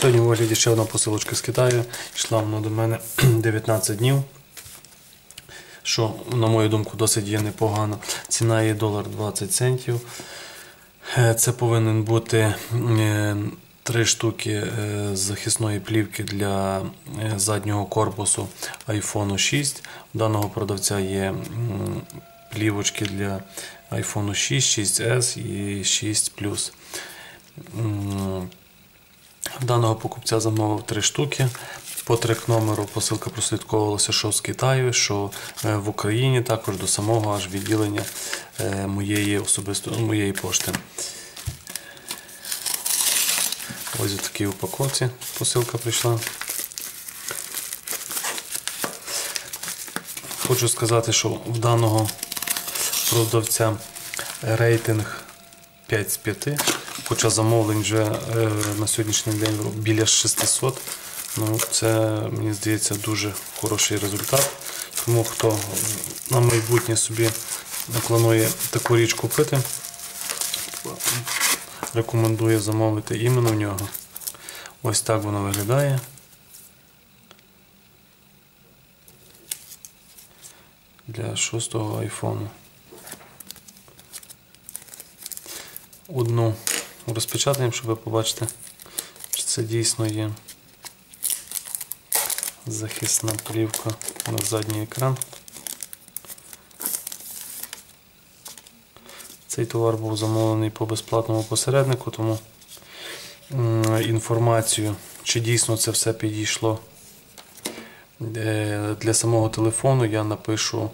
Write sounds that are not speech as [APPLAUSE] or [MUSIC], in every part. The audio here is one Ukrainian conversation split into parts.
Сьогодні у вигляді ще одна посилочка з Китаю. Йшла вона до мене [CLEARS THROAT] 19 днів. Що, на мою думку, досить є непогано. Ціна є долар 20 центів. Е, Це повинен бути е, три штуки е, захисної плівки для заднього корпусу iPhone 6. У даного продавця є плівочки для iPhone 6, 6S і 6 Plus. М, Даного покупця замовив три штуки. По трек номеру посилка прослідковувалася, що з Китаю, що е, в Україні, також до самого аж відділення е, моєї особисто моєї пошти. Ось у такій упаковці посилка прийшла. Хочу сказати, що в даного продавця рейтинг 5 з 5, хоча замовлень вже е, на сьогоднішній день біля 600. Ну, це, мені здається, дуже хороший результат. Тому хто на майбутнє собі планує таку річ купити, рекомендую замовити іменно в нього. Ось так воно виглядає. Для шостого айфону. Одну розпечатаємо, щоб ви побачите, чи це дійсно є захисна плівка на задній екран. Цей товар був замовлений по безплатному посереднику, тому інформацію, чи дійсно це все підійшло е, для самого телефону, я напишу,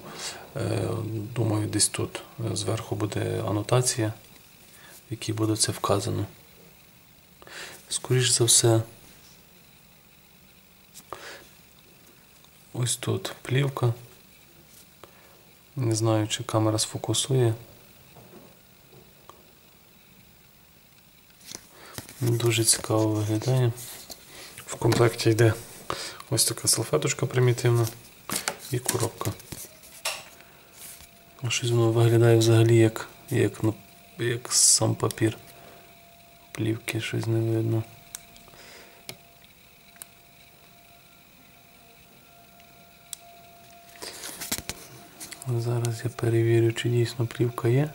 е, думаю, десь тут е, зверху буде анотація, якій буде це вказано. Скоріш за все, ось тут плівка. Не знаю, чи камера сфокусує. Дуже цікаво виглядає. В комплекті йде ось така салфеточка примітивна і коробка. Щось воно виглядає взагалі як, як, ну, як сам папір. Плівки щось не видно. Зараз я перевірю, чи дійсно плівка є.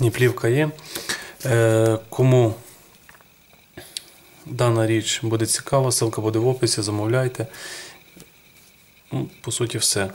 Ні, плівка є. Е, кому дана річ буде цікава, ссылка буде в описі, замовляйте. По суті, все.